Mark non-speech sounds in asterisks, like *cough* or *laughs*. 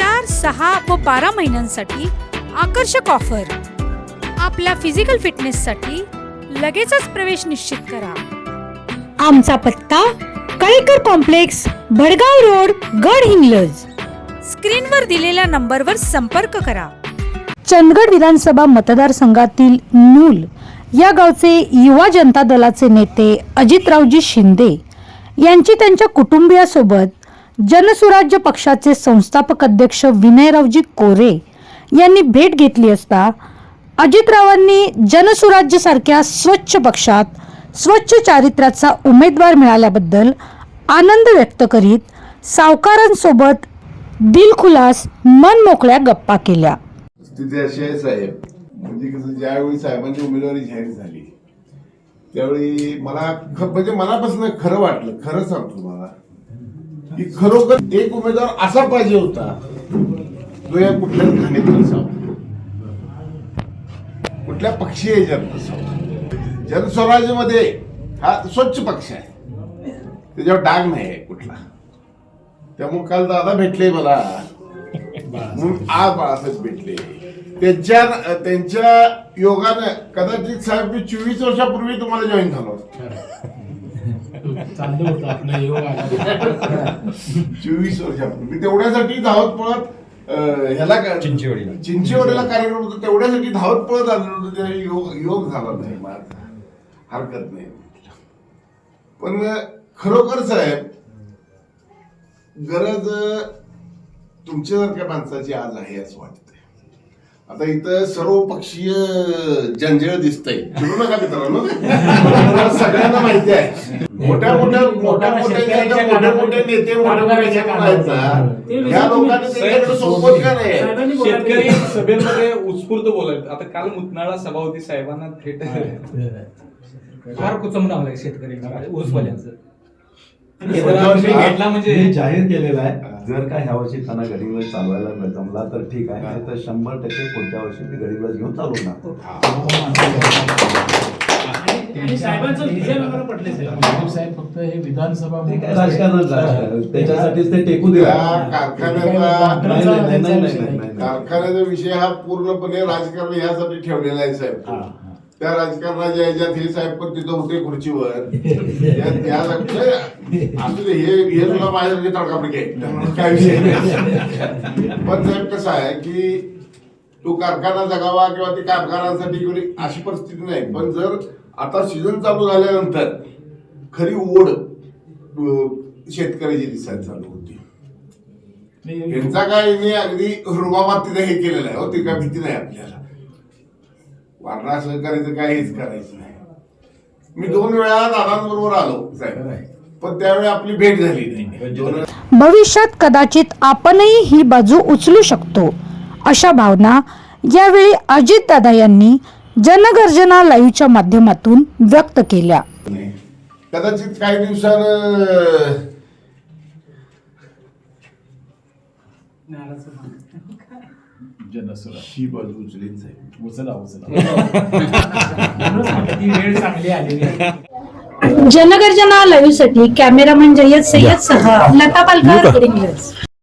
चार सहा व बारा महिन्यांसाठी आकर्षक ऑफर. आपल्या फिजिकल फिटनेससाठी लगेचच प्रवेश निश्चित करा. आमचा पत्ता कळेकर कॉम्प्लेक्स भडगाव रोड गड हिंगलज. स्क्रीनवर दिलेल्या नंबरवर संपर्क करा. चंदगड विधानसभा मतदारसंघातील नूल या गावचे युवा जनता दलाचे नेते अजितरावजी शिंदे यांची त्यांच्या कुटुंबियासोबत जनसुराज्य पक्षाचे संस्थापक अध्यक्ष विनयरावजी कोरे यांनी भेट घेतली असता अजितरावांनी जनसुराज्यसारख्या स्वच्छ पक्षात स्वच्छ चारित्र्याचा उमेदवार मिळाल्याबद्दल आनंद व्यक्त करीत सावकारांसोबत दिलखुलास मन मोकळ्या गप्पा केल्या. साहेब. म्हणजे कसं ज्यावेळी साहेबांची उमेदवारी जाहीर झाली त्यावेळी मला म्हणजे मनापासून खरं वाटलं खरं सांगतो मला की खरोखर एक उमेदवार असा पाहिजे होता जो या कुठल्या घाणीत नसावा. कुठल्या पक्षीय ह्याच्यात नसावा. जनस्वराज्यमध्ये हा स्वच्छ पक्ष आहे. त्याच्यावर डाग नाही आहे कुठला. त्यामुळे काल दादा भेटले मला. म्हणून आज बाळासाहेब भेटले. त्यांच्या त्यांच्या योगानं कदाचित साहेब मी चोवीस वर्षापूर्वी तुम्हाला जॉईन झालो चाललं होतं आपलं योग आला चोवीस वर्षापूर्वी तेवढ्यासाठी धावत पळत ह्याला चिंचवडीला. चिंचवडीला कार्यक्रम होता तेवढ्यासाठी धावत पळत आलेलो होतो त्या योग योग झाला नाही माझा हरकत नाही. पण खरोखर साहेब गरज तुमच्यासारख्या माणसाची आज आहे असं वाटतंय. आता इथं सर्व पक्षीय जंजळ दिसतंय. नका मित्रांनो. *laughs* सगळ्यांना माहिती आहे. मोठ्या मोठ्या मोठ्या मोठ्या ज्या मोठे मोठे नेते मोठे मोठे जे कोण आहेत. ना या लोकांनी त्यांच्याकडे सोबत का नाही? शेतकरी सभेमध्ये उत्स्फूर्त बोलत. आता काल मुतनाळा सभा होती साहेबांना थेट फार कुचम लावलाय शेतकरी ऊसवाल्यांचं. म्हणजे हे जाहीर केलेलं आहे. जर का ह्या वर्षी त्यांना गडिंगलज चालवायला जमला तर ठीक आहे. नाही तर शंभर टक्के पुढच्या वर्षी मी गडिंगलज घेऊन चालवणार. साहेब साहेब. फक्त हे विधानसभा. त्याच्यासाठीच ते टेकू कारखान्याचा विषय हा पूर्णपणे राजकारण ह्यासाठी ठेवलेला आहे साहेब. त्या राजकारणाच्या ह्याच्यात हे साहेब पण तिथं होते खुर्चीवर. हे हे तुला माझ्यासारखे तडकाफडके काय विषय नाही. पण साहेब कसं आहे की तो कारखाना जगावा किंवा ते कारखान्यासाठी कोणी अशी परिस्थिती नाही. पण जर आता सीझन चालू झाल्यानंतर खरी ओढ शेतकऱ्याची दिसायला चालू होती. यांचा काय मी अगदी रुबाबात तिथे हे केलेलं आहे हो ती काय भीती नाही आपल्याला. वारणा सहकार्याचं काय हेच करायचं नाही. मी दोन वेळा दादांबरोबर आलो साहेब. पण त्यावेळी आपली भेट झाली नाही. भविष्यात कदाचित आपणही ही बाजू उचलू शकतो अशा भावना यावेळी अजितदादा यांनी जनगर्जना लाईव्हच्या माध्यमातून व्यक्त केल्या. नाही. कदाचित काही दिवसानं ही बाजू उचलीन साहेब. उचला उचला. जनगर्जना लाईव्हसाठी कॅमेरामन जय्यद सय्यद सह लता पालकर